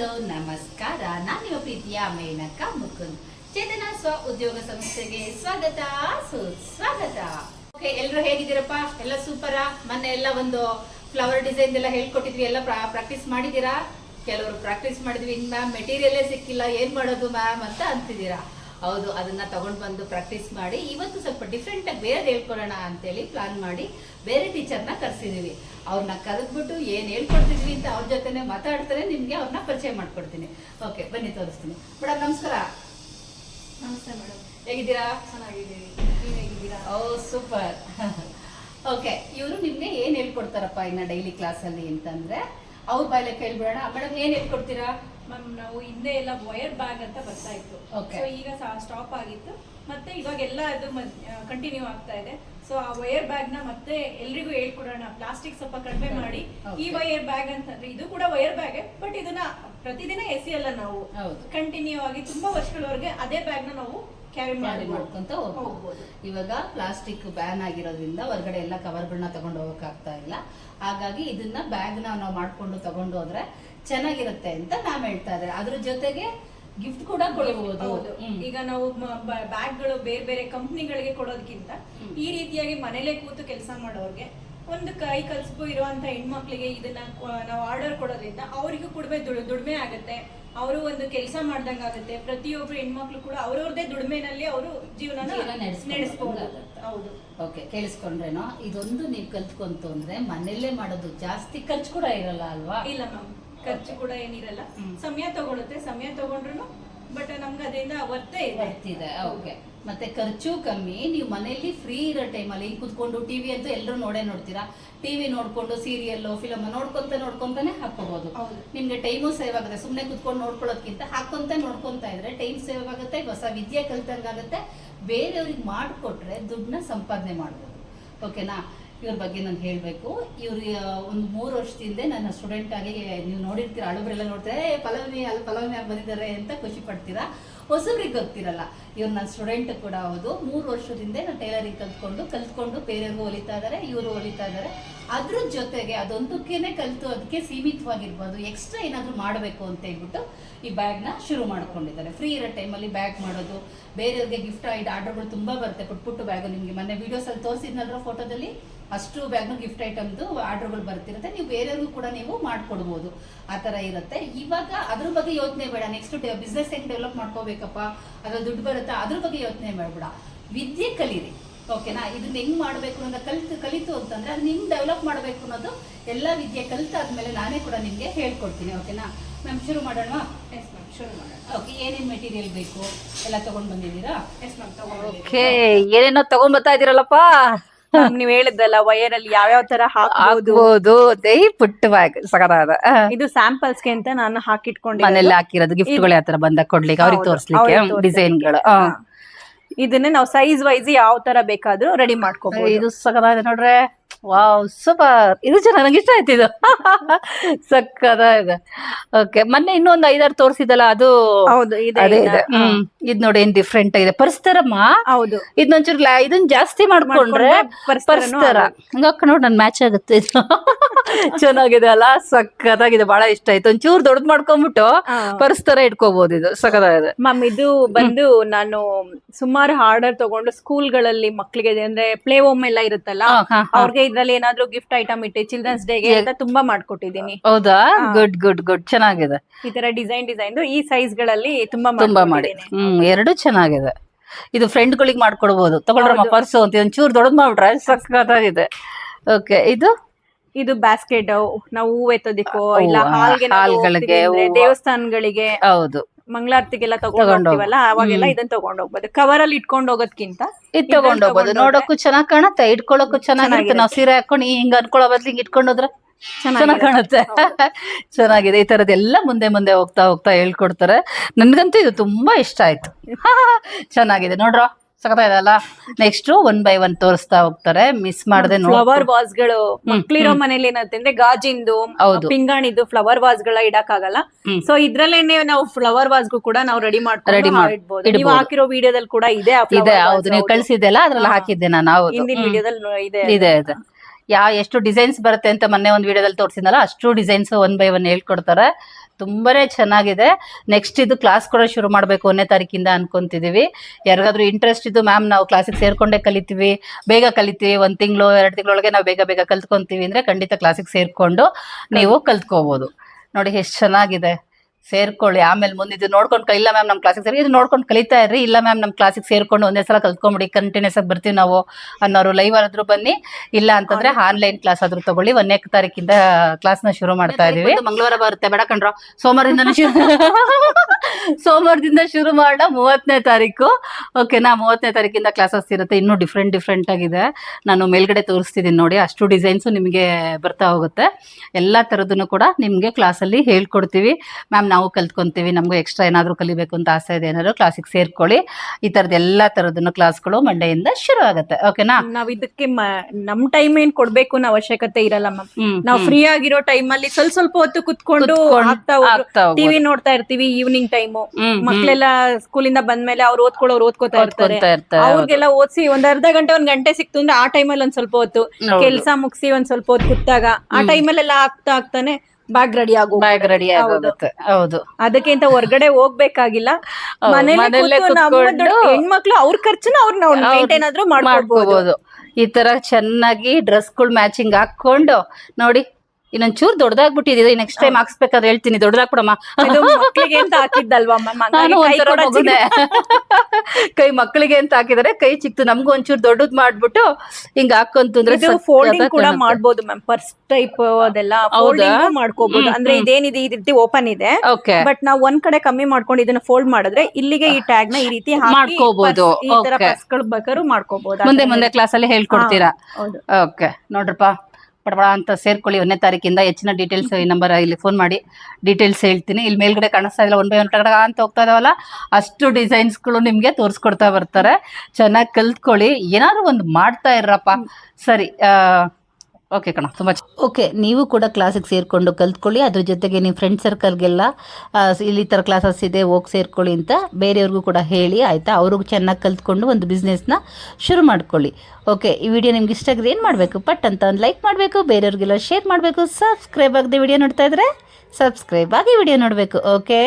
Hello, ನಮಸ್ಕಾರ. ನಾನು ನಿಮ್ಮ ಪ್ರೀತಿಯ ಮೇನಕ ಮುಕುಂದ್ ಚೇತನ ಸ್ವ ಉದ್ಯೋಗ ಸಂಸ್ಥೆಗೆ ಸ್ವಾಗತ. ಸುಸ್ವಾಗತ. ಓಕೆ ಎಲ್ಲರೂ ಹೇಗಿದ್ದೀರಪ್ಪ? ಎಲ್ಲ ಸೂಪರ? ಮೊನ್ನೆ ಎಲ್ಲ ಒಂದು ಫ್ಲವರ್ ಡಿಸೈನ್ ಎಲ್ಲ ಹೇಳ್ಕೊಟ್ಟಿದ್ವಿ. ಎಲ್ಲ ಪ್ರಾಕ್ಟೀಸ್ ಮಾಡಿದ್ದೀರಾ? ಕೆಲವರು ಪ್ರಾಕ್ಟೀಸ್ ಮಾಡಿದ್ವಿ. ಇನ್ನು ಮ್ಯಾಮ್ ಮೆಟೀರಿಯಲೇ ಸಿಕ್ಕಿಲ್ಲ. ಏನ್ ಮಾಡೋದು ಮ್ಯಾಮ್ ಅಂತ ಅಂತಿದ್ದೀರಾ. ಹೌದು ಅದನ್ನ ತಗೊಂಡು ಬಂದು ಪ್ರಾಕ್ಟೀಸ್ ಮಾಡಿ ಇವತ್ತು ಸ್ವಲ್ಪ ಡಿಫ್ರೆಂಟ್ ಆಗಿ ಬೇರೆ ಹೇಳ್ಕೊಡೋಣ ಅಂತೇಳಿ ಪ್ಲಾನ್ ಮಾಡಿ ಬೇರೆ ಟೀಚರ್ನ ಕರ್ಸಿದೀವಿ. ಅವ್ರನ್ನ ಕರೆದ್ಬಿಟ್ಟು ಏನ್ ಹೇಳ್ಕೊಡ್ತಿದ್ವಿ ಅಂತ ಅವ್ರ ಜೊತೆನೆ ಮಾತಾಡ್ತಾರೆ ನಿಮ್ಗೆ ಅವ್ರನ್ನ ಪರಿಚಯ ಮಾಡ್ಕೊಡ್ತೀನಿ. ಓಕೆ ಬನ್ನಿ ತೋರಿಸ್ತೀನಿ. ಮೇಡಮ್ ನಮಸ್ಕಾರ. ನಮಸ್ತೆ ಮೇಡಮ್ ಹೇಗಿದ್ದೀರಾ? ಚೆನ್ನಾಗಿದ್ದೀವಿ. ನೀವು ಹೇಗಿದ್ದೀರಾ? ಓ ಸೂಪರ್. ಓಕೆ ಇವರು ನಿಮ್ಗೆ ಏನ್ ಹೇಳ್ಕೊಡ್ತಾರಪ್ಪ ಇನ್ನ ಡೈಲಿ ಕ್ಲಾಸಲ್ಲಿ ಅಂತಂದ್ರೆ ಅವ್ರ ಬಾಯಲ್ಲೇ ಕೇಳ್ಬಿಡೋಣ. ಮೇಡಮ್ ಏನ್ ಹೇಳ್ಕೊಡ್ತೀರಾ? ಮ್ಯಾಮ್ ನಾವು ಹಿಂದೆ ಎಲ್ಲ ವಯರ್ ಬ್ಯಾಗ್ ಅಂತ ಬರ್ತಾ ಇತ್ತು. Okay. ಸೊ ಈಗ ಸ್ಟಾಪ್ ಆಗಿತ್ತು. ಮತ್ತೆ ಇವಾಗ ಎಲ್ಲ ಅದು ಕಂಟಿನ್ಯೂ ಆಗ್ತಾ ಇದೆ. ಸೊ ಆ ವಯರ್ ಬ್ಯಾಗ್ನ ಮತ್ತೆ ಎಲ್ರಿಗೂ ಹೇಳ್ಕೊಡೋಣ. ಪ್ಲಾಸ್ಟಿಕ್ ಸ್ವಲ್ಪ ಕಡಿಮೆ ಮಾಡಿ. ಈ. ವಯರ್ ಬ್ಯಾಗ್ ಅಂತಂದ್ರೆ ಇದು ಕೂಡ ವಯರ್ ಬ್ಯಾಗ್ ಬಟ್ ಇದನ್ನ ಪ್ರತಿದಿನ ಎಸಿ ಅಲ್ಲ ನಾವು. ಹೌದು. ಕಂಟಿನ್ಯೂ ಆಗಿ ತುಂಬಾ ವರ್ಷಗಳವರೆಗೆ ಅದೇ ಬ್ಯಾಗ್ನ ನಾವು ಕ್ಯಾರಿ ಕ್ಯಾರಿ ಮಾಡಿ ಮಾಡ್ಕೊಂತ ಹೋಗ್ಬೋದು. ಇವಾಗ ಪ್ಲಾಸ್ಟಿಕ್ ಬ್ಯಾನ್ ಆಗಿರೋದ್ರಿಂದ ಹೊರಗಡೆ ಎಲ್ಲ ಕವರ್ಗಳನ್ನ ತಗೊಂಡು ಹೋಗಕ್ ಆಗ್ತಾ ಇಲ್ಲ. ಹಾಗಾಗಿ ಇದನ್ನ ಬ್ಯಾಗ್ ನಾವು ಮಾಡ್ಕೊಂಡು ತಗೊಂಡು ಹೋದ್ರೆ ಚೆನ್ನಾಗಿರುತ್ತೆ ಅಂತ ನಾವ್ ಹೇಳ್ತಾ ಇದ್ದಾರೆ ಅದ್ರ ಜೊತೆಗೆ ಗಿಫ್ಟ್ ಕೂಡ ಕೊಡಬಹುದು ಈಗ ನಾವು ಬ್ಯಾಗ್ಗಳು ಬೇರೆ ಬೇರೆ ಕಂಪ್ನಿಗಳಿಗೆ ಕೊಡೋದಕ್ಕಿಂತ ಈ ರೀತಿಯಾಗಿ ಮನೇಲೆ ಕೂತು ಕೆಲಸ ಮಾಡೋರ್ಗೆ ಒಂದು ಕೈ ಕಲ್ಸ್ಬು ಇರುವಂತ ಹೆಣ್ಮಕ್ಳಿಗೆ ಇದನ್ನ ನಾವು ಆರ್ಡರ್ ಕೊಡೋದ್ರಿಂದ ಅವರಿಗೂ ಕೂಡ ದುಡ್- ದುಡಿಮೆ ಆಗುತ್ತೆ. ಅವರು ಒಂದು ಕೆಲಸ ಮಾಡ್ದಂಗ ಆಗುತ್ತೆ. ಪ್ರತಿಯೊಬ್ರು ಹೆಣ್ಮಕ್ಳು ಕೂಡ ಅವ್ರವ್ರದೇ ದುಡಿಮೆನಲ್ಲಿ ಅವರು ಜೀವನ ನಡೆಸ್ಕೊಂಡು ಹೌದು. ಓಕೆ ಕೇಳಿಸ್ಕೊಂಡ್ರೇನೋ? ಇದೊಂದು ನೀವು ಕಲ್ತ್ಕೊಂತು ಅಂದ್ರೆ ಮನೆಯಲ್ಲೇ ಮಾಡೋದು ಜಾಸ್ತಿ ಖರ್ಚು ಕೂಡ ಇರಲ್ಲ ಅಲ್ವಾ? ಇಲ್ಲ ಮ್ಯಾಮ್ ಖರ್ಚು ಕೂಡ ಏನಿರಲ್ಲ. ಸಮಯ ತಗೊಳುತ್ತೆ ಸಮಯ ತಗೊಂಡ್ರು ಬಟ್ ನಮ್ಗೆ ಅದರಿಂದ ವರ್ತೇ ಇದೆ. ಓಕೆ. ಮತ್ತೆ ಖರ್ಚು ಕಮ್ಮಿ ನೀವು ಮನೆಯಲ್ಲಿ ಫ್ರೀ ಇರೋ ಟೈಮಲ್ಲಿ ಹಿಂಗೆ ಕುತ್ಕೊಂಡು ಟಿವಿ ಅಂತೂ ಎಲ್ಲರೂ ನೋಡೇ ನೋಡ್ತೀರಾ? ಟಿವಿ ನೋಡಿಕೊಂಡು ಸೀರಿಯಲ್ ಫಿಲಮ್ ನೋಡ್ಕೊಂತ ನೋಡ್ಕೊಂತಾನೆ ಹಾಕೋಬಹುದು ಹೌದು. ನಿಮ್ಗೆ ಟೈಮು ಸೇವ್ ಆಗುತ್ತೆ. ಸುಮ್ಮನೆ ಕುತ್ಕೊಂಡು ನೋಡ್ಕೊಳ್ಳೋದಕ್ಕಿಂತ ಹಾಕೊಂತ ನೋಡ್ಕೊಂತ ಇದ್ರೆ ಟೈಮ್ ಸೇವ್ ಆಗುತ್ತೆ ಹೊಸ ವಿದ್ಯೆ ಕಲ್ತಂಗಾಗುತ್ತೆ ಬೇರೆಯವ್ರಿಗೆ ಮಾಡಿಕೊಟ್ರೆ ದುಡ್ಡನ್ನ ಸಂಪಾದನೆ ಮಾಡ್ಬೋದು. ಓಕೆನಾ ಇವ್ರ ಬಗ್ಗೆ ನಾನು ಹೇಳಬೇಕು. ಇವ್ರು ಒಂದು ಮೂರು ವರ್ಷದಿಂದ ನನ್ನ ಸ್ಟೂಡೆಂಟ್ ಆಗಿ ನೀವು ನೋಡಿರ್ತೀರ ಹಳಬರೆಲ್ಲ ನೋಡ್ತಾರೆ "ಏ, ಪಲ್ಲವಿ ಅಲ್ಲಿ ಪಲವನಿ ಆಗಿ ಬಂದಿದ್ದಾರೆ ಅಂತ ಖುಷಿ ಪಡ್ತೀರಾ? ಹೊಸಬ್ರಿಗೆ ಗೊತ್ತಿರಲ್ಲ. ಇವ್ರು ನನ್ನ ಸ್ಟೂಡೆಂಟ್ ಕೂಡ ಹೌದು. ಮೂರು ವರ್ಷದಿಂದ ನಾನು ಟೈಲರಿಂಗ್ ಕಲ್ತ್ಕೊಂಡು ಕಲ್ತ್ಕೊಂಡು ಬೇರೆಯವ್ರಿಗೂ ಹೊಲಿತಾ ಇದ್ದಾರೆ ಇವರು ಹೊಲಿತಾ ಇದ್ದಾರೆ ಅದ್ರ ಜೊತೆಗೆ ಅದೊಂದಕ್ಕೇನೆ ಕಲಿತು, ಅದಕ್ಕೆ ಸೀಮಿತವಾಗಿರ್ಬೋದು. ಎಕ್ಸ್ಟ್ರಾ ಏನಾದರೂ ಮಾಡಬೇಕು ಅಂತ ಹೇಳ್ಬಿಟ್ಟು ಈ ಬ್ಯಾಗ್ನ ಶುರು ಮಾಡ್ಕೊಂಡಿದ್ದಾರೆ. ಫ್ರೀ ಇರೋ ಟೈಮಲ್ಲಿ ಬ್ಯಾಗ್ ಮಾಡೋದು, ಬೇರೆಯವ್ರಿಗೆ ಗಿಫ್ಟ್ ಐಡ್ ಆರ್ಡರ್ಗಳು ತುಂಬ ಬರುತ್ತೆ. ಪುಟ್ ಪುಟ್ಟು ಬ್ಯಾಗು ನಿಮಗೆ. ಮೊನ್ನೆ ವೀಡಿಯೋಸಲ್ಲಿ ತೋರಿಸಿದ್ನಲ್ರ ಫೋಟೋದಲ್ಲಿ ಅಷ್ಟು ಬ್ಯಾಗ್ನು ಗಿಫ್ಟ್ ಐಟಮ್ದು ಆರ್ಡರ್ಗಳು ಬರ್ತಿರುತ್ತೆ. ನೀವು ಬೇರೆಯವ್ರಿಗೂ ಕೂಡ ನೀವು ಮಾಡ್ಕೊಡ್ಬೋದು. ಆ ಥರ ಇರುತ್ತೆ. ಇವಾಗ ಅದ್ರ ಬಗ್ಗೆ ಯೋಚನೆ ಬೇಡ. ನೆಕ್ಸ್ಟ್ ಬಿಸ್ನೆಸ್ ಹೆಂಗೆ ಡೆವಲಪ್ ಮಾಡ್ಕೋಬೇಕಪ್ಪ? ಅದ್ರಲ್ಲಿ ದುಡ್ಡು ಬರುತ್ತಾ? ಅದ್ರ ಬಗ್ಗೆ ಯೋಚನೆ ಮಾಡಬೇಡ. ವಿದ್ಯೆ ಕಲೀರಿ ಓಕೆನಾ ಇದನ್ನ ಹೆಂಗ್ ಮಾಡ್ಬೇಕು ಅಂತ ಕಲಿತು ಕಲಿತು ಅಂತಂದ್ರೆ ಅದನ್ನ ಹೆಂಗ್ ಡೆವಲಪ್ ಮಾಡಬೇಕು ಅನ್ನೋದು ಎಲ್ಲ ವಿದ್ಯೆ ಕಲಿತಾದ್ಮೇಲೆ ನಾನೇ ಕೂಡ ನಿಮ್ಗೆ ಹೇಳ್ಕೊಡ್ತೀನಿ. ಓಕೆನಾ ಮ್ಯಾಮ್ ಶುರು ಮಾಡೋಣ ಎಸ್ ಮ್ಯಾಮ್ ಶುರು ಮಾಡೋಣ. ಓಕೆ ಏನೇನ್ ಮೆಟೀರಿಯಲ್ ಬೇಕು? ಎಲ್ಲ ತಗೊಂಡ್ ಬಂದಿದ್ದೀರಾ? ಎಸ್ ಮ್ಯಾಮ್ ತಗೊಂಡು ಓಕೆ ಏನೇನೋ ತಗೊಂಡ್ ಬರ್ತಾ ಇದೀರಲ್ಲಪ್ಪ? ಮ್ಯಾಮ್ ನೀವ್ ಹೇಳಿದ್ದಲ್ಲ ವೈರ್ ಅಲ್ಲಿ ಯಾವ್ಯಾವ ತರ ಹಾಕಬಹುದು ದೇ ದೈ ಪುಟ್ಟ ಬ್ಯಾಗ್ ಸಕದಾದ ಇದು ಸ್ಯಾಂಪಲ್ಸ್ಗೆ ಅಂತ ನಾನು ಹಾಕಿಟ್ಕೊಂಡಿರೋದು. ಮನೆಯಲ್ಲಿ ಹಾಕಿರೋದು ಗಿಫ್ಟ್ ಯಾವ ತರ ಬಂದಾಗ ಕೊಡ್ಲಿಕ್ಕೆ ಅವ್ರಿಗೆ ಹೌದು, ತೋರ್ಸ್ಲಿಕ್ಕೆ ಅವ್ರಿಗೆ. ಡಿಸೈನ್ಗಳು. ಇದನ್ನ ನಾವು ಸೈಜ್ ವೈಸ್ ಯಾವ ತರ ಬೇಕಾದ್ರೂ ರೆಡಿ ಮಾಡ್ಕೋಬಹುದು ಇದು ಸಕದಾದ ನೋಡ್ರೆ. Wow super. ಇದು ಚೆನ್ನಾಗಿ ನಂಗೆ ಇಷ್ಟ ಆಯ್ತು ಇದು. ಸಕ್ಕದಾಗಿದೆ ಓಕೆ ಮೊನ್ನೆ ಇನ್ನೊಂದು ಐದಾರು ತೋರಿಸಿದಲ್ಲ ಅದು ಹೌದು ಇದೆ ಅದೇ ಇದೆ. ಇದೆ. ಹ್ಮ್ ಇದ್ ನೋಡಿ ಏನ್ ಡಿಫ್ರೆಂಟ್ ಆಗಿದೆ. ಪರಿಸ್ತರಮ್ಮ? ಹೌದು. ಇದನ್ನೊಂಚೂರ್ ಇದನ್ನ ಜಾಸ್ತಿ ಮಾಡ್ಕೊಂಡ್ರೆ ಪರಿಸ್ತರ. ಹಂಗಕ್ಕ ನೋಡಿ ನನ್ ಮ್ಯಾಚ್ ಆಗುತ್ತೆ ಇದು. ಚೆನ್ನಾಗಿದೆ ಅಲ್ಲ ಸಕ್ಕದಾಗಿದೆ ಬಹಳ ಇಷ್ಟ ಆಯ್ತು. ಒಂಚೂರ್ ದೊಡ್ಡದ್ ಮಾಡ್ಕೊಂಡ್ಬಿಟ್ಟು ಪರಿಸ್ತರ ಇಟ್ಕೋಬಹುದು ಇದು. ಸಕ್ಕತ್ತಾಗಿದೆ ಮ್ಯಾಮ್ ಇದು ಬಂದು ನಾನು ಸುಮಾರು ಆರ್ಡರ್ ತಗೊಂಡು ಸ್ಕೂಲ್ಗಳಲ್ಲಿ ಮಕ್ಕಳಿಗೆ ಅಂದ್ರೆ ಪ್ಲೇ ಹೋಮ್ ಎಲ್ಲ ಇರುತ್ತಲ್ಲ. ಅವ್ರಿಗೆ ಇದ್ರಲ್ಲಿ ಏನಾದ್ರು ಗಿಫ್ಟ್ ಐಟಮ್ ಇಟ್ಟು ಚಿಲ್ಡ್ರನ್ಸ್ ಡೇಗೆ ಅಂತ ತುಂಬಾ ಮಾಡ್ಕೊಟ್ಟಿದ್ದೀನಿ. ಹೌದಾ? ಗುಡ್ ಗುಡ್ ಗುಡ್ ಚೆನ್ನಾಗಿದೆ. ಈ ತರ ಡಿಸೈನ್ ಡಿಸೈನ್ ಈ ಸೈಜ್ಗಳಲ್ಲಿ ತುಂಬಾ ತುಂಬಾ ಮಾಡಿ. ಹ್ಮ್ ಎರಡು ಚೆನ್ನಾಗಿದೆ. ಇದು ಫ್ರೆಂಡ್ ಗಳಿಗೆ ಮಾಡ್ಕೊಡ್ಬೋದು. ತಗೊಳ್ರಮ್ಮ. ಪರ್ಸು ಅಂತ. ಒಂಚೂರು ದೊಡ್ಡದ್ ಮಾಡ್ಬಿಟ್ರೆ ಸಕ್ಕತ್ತಾಗಿದೆ ಓಕೆ ಇದು? ಇದು ಬ್ಯಾಸ್ಕೆಟ್ ನಾವು ಹೂವು ಎತ್ತೋದಿಕ್ಕೋ ಇಲ್ಲ ಹಾಲ್ಗೆ ದೇವಸ್ಥಾನಗಳಿಗೆ ಹೌದು. ಮಂಗಳಾರತಿಗೆಲ್ಲ ತಗೊಂಡ್ ತಗೊಂಡ್ ಅವಾಗೆಲ್ಲ ಇದನ್ ಇದನ್ನ ತಗೊಂಡ್ ಹೋಗ್ಬೋದು. ಕವರ್ ಅಲ್ಲಿ ಇಟ್ಕೊಂಡ್ ಹೋಗೋದ್ಕಿಂತ ಇದ್ ತಗೊಂಡ್ ಹೋಗ್ಬೋದು. ನೋಡೋಕು ನೋಡಕ್ಕೂ ಚೆನ್ನಾಗ್ ಕಾಣತ್ತೆ. ಇಟ್ಕೊಳಕ್ಕೂ ಚೆನ್ನಾಗಿರುತ್ತೆ. ನಾವ್ ಸೀರೆ ಹಾಕೊಂಡು ಹಿಂಗ್ ಅನ್ಕೊಳ್ಳೋ ಬದ್ಲು ಹಿಂಗ್ ಇಟ್ಕೊಂಡೋದ್ರೆ ಚೆನ್ನಾಗ್ ಕಾಣುತ್ತೆ. ಚೆನ್ನಾಗಿದೆ. ಈ ತರದೆಲ್ಲ ಮುಂದೆ ಮುಂದೆ ಹೋಗ್ತಾ ಹೋಗ್ತಾ ಹೇಳ್ಕೊಡ್ತಾರೆ. ನನ್ಗಂತೂ ಇದು ತುಂಬಾ ಇಷ್ಟ ಆಯ್ತು. ಚೆನ್ನಾಗಿದೆ. ನೋಡ್ರ? ಸಖತ್ತಾಗಿದೆ ಅಲ್ಲ ನೆಕ್ಸ್ಟ್ ಒನ್ ಬೈ ಒನ್ ತೋರಿಸ್ತಾ ಹೋಗ್ತಾರೆ. ಮಿಸ್ ಮಾಡದೆ ಫ್ಲವರ್ ವಾಸ್ಗಳು. ಮಕ್ಳಿರೋ ಮನೇಲಿ ಏನಂತಂದ್ರೆ ಗಾಜಿಂದು ಹೌದು. ಪಿಂಗಾಣಿದು ಫ್ಲವರ್ ವಾಸ್ಗಳ ಇಡಕ್ ಆಗಲ್ಲ ಸೊ ಇದ್ರಲ್ಲೇನೆ ನಾವು ಫ್ಲವರ್ ವಾಸ್ ಕೂಡ ನಾವು ರೆಡಿ Ready ಮಾಡ್ಕೊಂಡು ಮಾಡ್- ನೀವು ಇಡ್ಬೋದು. ಹಾಕಿರೋ ವಿಡಿಯೋದಲ್ಲಿ ಕೂಡ ಇದೆ ಆ flower ಇದೆ vase, ಹೌದು. ನೀವು ಹೌದು. ಕಳ್ಸಿದ್ದೆಲ್ಲ ಅದ್ರಲ್ಲಿ ಹಾ. ಹಾಕಿದ್ದೆ ನಾನು ಹೌದು. ಹಿಂದಿನ. ವಿಡಿಯೋದಲ್ಲಿ ಇದೆ ಇದೆ ಇದೆ. ಯಾ ಎಷ್ಟು ಡಿಸೈನ್ಸ್ ಬರುತ್ತೆ ಅಂತ ಮೊನ್ನೆ ಒಂದು ವಿಡಿಯೋದಲ್ಲಿ ತೋರಿಸಿದ್ನಲ್ಲ ಅಷ್ಟು ಡಿಸೈನ್ಸ್ ಒನ್ ಬೈ ಒನ್ ಹೇಳ್ಕೊಡ್ತಾರೆ. ತುಂಬಾನೇ ಚೆನ್ನಾಗಿದೆ. ನೆಕ್ಸ್ಟ್ ಇದು ಕ್ಲಾಸ್ ಕೂಡ ಶುರು ಮಾಡಬೇಕು ಒಂದನೇ ತಾರೀಕಿಂದ ಅನ್ಕೊಂತಿದೀವಿ. ಯಾರಿಗಾದ್ರೂ ಇಂಟ್ರೆಸ್ಟ್ ಇದ್ದು ಮ್ಯಾಮ್ ನಾವು ಕ್ಲಾಸಿಗೆ ಸೇರ್ಕೊಂಡೇ ಕಲಿತೀವಿ. ಬೇಗ ಕಲಿತೀವಿ ಒಂದು ತಿಂಗಳು ಎರಡು ತಿಂಗಳೊಳಗೆ ನಾವು ಬೇಗ ಬೇಗ ಕಲ್ತ್ಕೊಂತೀವಿ ಅಂದ್ರೆ ಖಂಡಿತ ಕ್ಲಾಸಿಗೆ ಸೇರ್ಕೊಂಡು ನೀವು ಕಲ್ತ್ಕೋಬೋದು. ನೋಡಿ ಎಷ್ಟು ಚೆನ್ನಾಗಿದೆ. ಸೇರ್ಕೊಳ್ಳಿ. ಆಮೇಲೆ ಮುಂದೆ ಇದು ನೋಡ್ಕೊಂಡು ಇಲ್ಲ ಮ್ಯಾಮ್ ನಮ್ಮ ಕ್ಲಾಸಿಗೆ ಸೇರಿ ಇದು ನೋಡ್ಕೊಂಡು ಕಲಿತಾ ಇರ್ರಿ. ಇಲ್ಲ ಮ್ಯಾಮ್ ನಮ್ಮ ಕ್ಲಾಸಿಗೆ ಸೇರ್ಕೊಂಡು ಒಂದೇ ಸಲ ಕಲ್ತ್ಕೊಂಬಿಡಿ. ಕಂಟಿನ್ಯೂಸ್ ಆಗಿ ಬರ್ತೀವಿ ನಾವು ಅನ್ನೋರು ಲೈವ್ ಆದ್ರೂ ಬನ್ನಿ. ಇಲ್ಲ ಅಂತಂದ್ರೆ ಆನ್ಲೈನ್ ಕ್ಲಾಸ್ ಆದ್ರೂ ತಗೊಳ್ಳಿ. ಒಂದನೇ ತಾರೀಕಿಂದ ನ ಶುರು ಮಾಡ್ತಾ ಇದೀವಿ ಮಂಗಳವಾರ ಬರುತ್ತೆ. ಬೇಡ ಕಣ್ರ. ಸೋಮವಾರದಿಂದ ಶುರು ಸೋಮವಾರದಿಂದ ಶುರು ಮಾಡೋಣ ಮೂವತ್ತನೇ ತಾರೀಕು. ಓಕೆನಾ ಮೂವತ್ತನೇ ತಾರೀಕಿಂದ ಕ್ಲಾಸಸ್ ಇರುತ್ತೆ. ಇನ್ನೂ ಡಿಫ್ರೆಂಟ್ ಡಿಫ್ರೆಂಟ್ ಆಗಿದೆ. ನಾನು ಮೇಲ್ಗಡೆ ತೋರಿಸ್ತಿದ್ದೀನಿ ನೋಡಿ. ಅಷ್ಟು ಡಿಸೈನ್ಸು ನಿಮಗೆ ಬರ್ತಾ ಹೋಗುತ್ತೆ. ಎಲ್ಲ ಥರದನ್ನು ಕೂಡ ನಿಮಗೆ ಕ್ಲಾಸಲ್ಲಿ ಹೇಳ್ಕೊಡ್ತೀವಿ. ಮ್ಯಾಮ್ ನಾವು ಕಲ್ತ್ಕೊತೀವಿ. ನಮಗೂ ಎಕ್ಸ್ಟ್ರಾ ಏನಾದರೂ ಕಲಿಬೇಕು ಅಂತ ಆಸೆ ಇದೆ ಏನಾದರೂ ಕ್ಲಾಸಿಗೆ ಸೇರ್ಕೊಳ್ಳಿ. ಈ ಥರದ್ದು ಎಲ್ಲ ಥರದನ್ನು ಕ್ಲಾಸ್ಗಳು ಮಂಡೆಯಿಂದ ಶುರು ಆಗುತ್ತೆ. ಓಕೆನಾ ನಾವು ಇದಕ್ಕೆ ನಮ್ಮ ನಮ್ ಟೈಮ್ ಏನು ಕೊಡಬೇಕು ಅನ್ನೋ ಅವಶ್ಯಕತೆ ಇರಲ್ಲ ಮ್ಯಾಮ್ ನಾವು ಫ್ರೀ ಆಗಿರೋ ಟೈಮ್ ಅಲ್ಲಿ ಸ್ವಲ್ಪ ಸ್ವಲ್ಪ ಹೊತ್ತು ಕುತ್ಕೊಂಡು ಟಿವಿ ನೋಡ್ತಾ ಇರ್ತೀವಿ ಈವ್ನಿಂಗ್ ಟೈಮು ಹ್ಮ್. ಮಕ್ಳೆಲ್ಲ ಸ್ಕೂಲಿಂದ ಬಂದ್ಮೇಲೆ ಅವ್ರು ಓದ್ಕೊಳ್ಳೋರು ಓದ್ಕೋತಾ ಇರ್ತಾರೆ. ಓದ್ಕೊಂತಾ ಇರ್ತಾರೆ ಅವ್ರಿಗೆಲ್ಲ ಓದಿಸಿ ಒಂದ್ ಅರ್ಧ ಗಂಟೆ ಒಂದ್ ಗಂಟೆ ಸಿಕ್ತು ಅಂದ್ರೆ ಆ ಟೈಮಲ್ಲಿ ಒಂದ್ ಸ್ವಲ್ಪ ಹೊತ್ತು. ಹೌದು. ಕೆಲ್ಸ ಮುಗಿಸಿ ಒಂದ್ ಸ್ವಲ್ಪ ಹೊತ್ತು ಕುತ್ತಾಗ ಆ ಟೈಮಲ್ಲೆಲ್ಲ ಆಗ್ತಾ ಆಗ್ತಾನೆ ಬ್ಯಾಗ್ ರೆಡಿ ಆಗೋ ಬ್ಯಾಗ್ ರೆಡಿ ಹೌದು. ಆಗುತ್ತೆ ಹೌದು ಅದಕ್ಕಿಂತ ಹೊರಗಡೆ ಹೋಗ್ಬೇಕಾಗಿಲ್ಲ. ಹೌದು, ಮನೇಲೆ ಮನೇಲೇ ಕೂತು ನಮ್ಮ ಕೂತ್ಕೊಂಡು ದೊಡ್ಡ ಹೆಣ್ಮಕ್ಳು ಅವ್ರ ಖರ್ಚನ್ನ ಅವ್ರ ಮಾಡ್ಕೋಬಹುದು ಈ ತರ ಚೆನ್ನಾಗಿ ಡ್ರೆಸ್ಗಳು ಮ್ಯಾಚಿಂಗ್ ಹಾಕೊಂಡು ನೋಡಿ ಇನ್ನೊಂದ್ ಚೂರ್ ದೊಡ್ಡದಾಗ್ಬಿಟ್ಟಿದೆ ನೆಕ್ಸ್ಟ್ ಟೈಮ್ ಹಾಕ್ಸ್ಬೇಕಾದ್ರೆ ಹೇಳ್ತೀನಿ ದೊಡ್ಡದಾಗ್ಬಿಡಮ್ಮ. ಅಂತ ಕೈ ಮಕ್ಕಳಿಗೆ ಅಂತ ಹಾಕಿದಾರೆ ಕೈ ಚಿಕ್ತು ನಮ್ಗೂ ಒಂಚೂರು ದೊಡ್ಡದ್ ಮಾಡ್ಬಿಟ್ಟು ಹಿಂಗ ಹಾಕೊಂತಂದ್ರೆ ಫೋಲ್ಡಿಂಗ್ ಕೂಡ ಮಾಡ್ಬೋದು ಮ್ಯಾಮ್ ಪರ್ಸ್ ಟೈಪ್ ಅದೆಲ್ಲ. ಫೋಲ್ಡಿಂಗ್ ಮಾಡ್ಕೋಬಹುದು ಅಂದ್ರೆ ಇದೇನಿದೆ ಈ ರೀತಿ ಓಪನ್ ಇದೆ. ಓಕೆ ಬಟ್ ನಾವು ಒಂದ್ ಕಡೆ ಕಮ್ಮಿ ಮಾಡ್ಕೊಂಡು ಇದನ್ನ ಫೋಲ್ಡ್ ಮಾಡಿದ್ರೆ ಇಲ್ಲಿಗೆ ಈ ಟ್ಯಾಗ್ನ ಈ ರೀತಿ ಮಾಡ್ಕೋಬಹುದು. ಈ ತರ ಬೇಕಾದ್ರೂ ಮಾಡ್ಕೋಬಹುದು ಮುಂದೆ ಮುಂದೆ ಕ್ಲಾಸ್ ಅಲ್ಲಿ ಹೇಳ್ಕೊಡ್ತೀರಾ? ಓಕೆ ನೋಡ್ರಪ್ಪ. ಪಡಬಡ ಅಂತ ಸೇರ್ಕೊಳ್ಳಿ ಒಂದನೇ ತಾರೀಕಿಂದ. ಹೆಚ್ಚಿನ ಡೀಟೇಲ್ಸ್ ಈ ನಂಬರ್ ಇಲ್ಲಿ ಫೋನ್ ಮಾಡಿ ಡೀಟೇಲ್ಸ್ ಹೇಳ್ತೀನಿ. ಇಲ್ಲಿ ಮೇಲ್ಗಡೆ ಕಾಣಿಸ್ತಾ ಇಲ್ಲ ಒನ್ ಬೈ ಒನ್ ಕಡೆ ಅಂತ ಹೋಗ್ತಾ ಇದಾವಲ್ಲ, ಅಷ್ಟು ಡಿಸೈನ್ಸ್ಗಳು ನಿಮಗೆ ತೋರಿಸ್ಕೊಡ್ತಾ ಬರ್ತಾರೆ. ಚೆನ್ನಾಗಿ ಕಲ್ತ್ಕೊಳ್ಳಿ. ಏನಾದ್ರು ಒಂದು ಮಾಡ್ತಾ ಇರಪ್ಪ ಸರಿ ಓಕೆ ಕಣ, ತುಂಬ ಓಕೆ ನೀವು ಕೂಡ ಕ್ಲಾಸಿಗೆ ಸೇರಿಕೊಂಡು ಕಲ್ತ್ಕೊಳ್ಳಿ. ಅದ್ರ ಜೊತೆಗೆ ನಿಮ್ಮ ಫ್ರೆಂಡ್ ಸರ್ಕಲ್ಗೆಲ್ಲ ಇಲ್ಲಿ ಥರ ಕ್ಲಾಸಸ್ ಇದೆ, ಹೋಗಿ ಸೇರ್ಕೊಳ್ಳಿ ಅಂತ ಬೇರೆಯವ್ರಿಗೂ ಕೂಡ ಹೇಳಿ, ಆಯಿತಾ? ಅವ್ರಿಗೂ ಚೆನ್ನಾಗಿ ಕಲ್ತ್ಕೊಂಡು ಒಂದು ಬಿಸ್ನೆಸ್ನ ಶುರು ಮಾಡ್ಕೊಳ್ಳಿ. ಓಕೆ ಈ ವಿಡಿಯೋ ನಿಮ್ಗೆ ಇಷ್ಟ ಆಗಿದೆ ಏನು ಮಾಡಬೇಕು? ಪಟ್ ಅಂತ ಒಂದು ಲೈಕ್ ಮಾಡಬೇಕು, ಬೇರೆಯವ್ರಿಗೆಲ್ಲ ಶೇರ್ ಮಾಡಬೇಕು ಸಬ್ಸ್ಕ್ರೈಬ್ ಆಗದೆ ವಿಡಿಯೋ ನೋಡ್ತಾ ಇದ್ರೆ ಸಬ್ಸ್ಕ್ರೈಬ್ ಆಗಿ ವಿಡಿಯೋ ನೋಡಬೇಕು. ಓಕೆ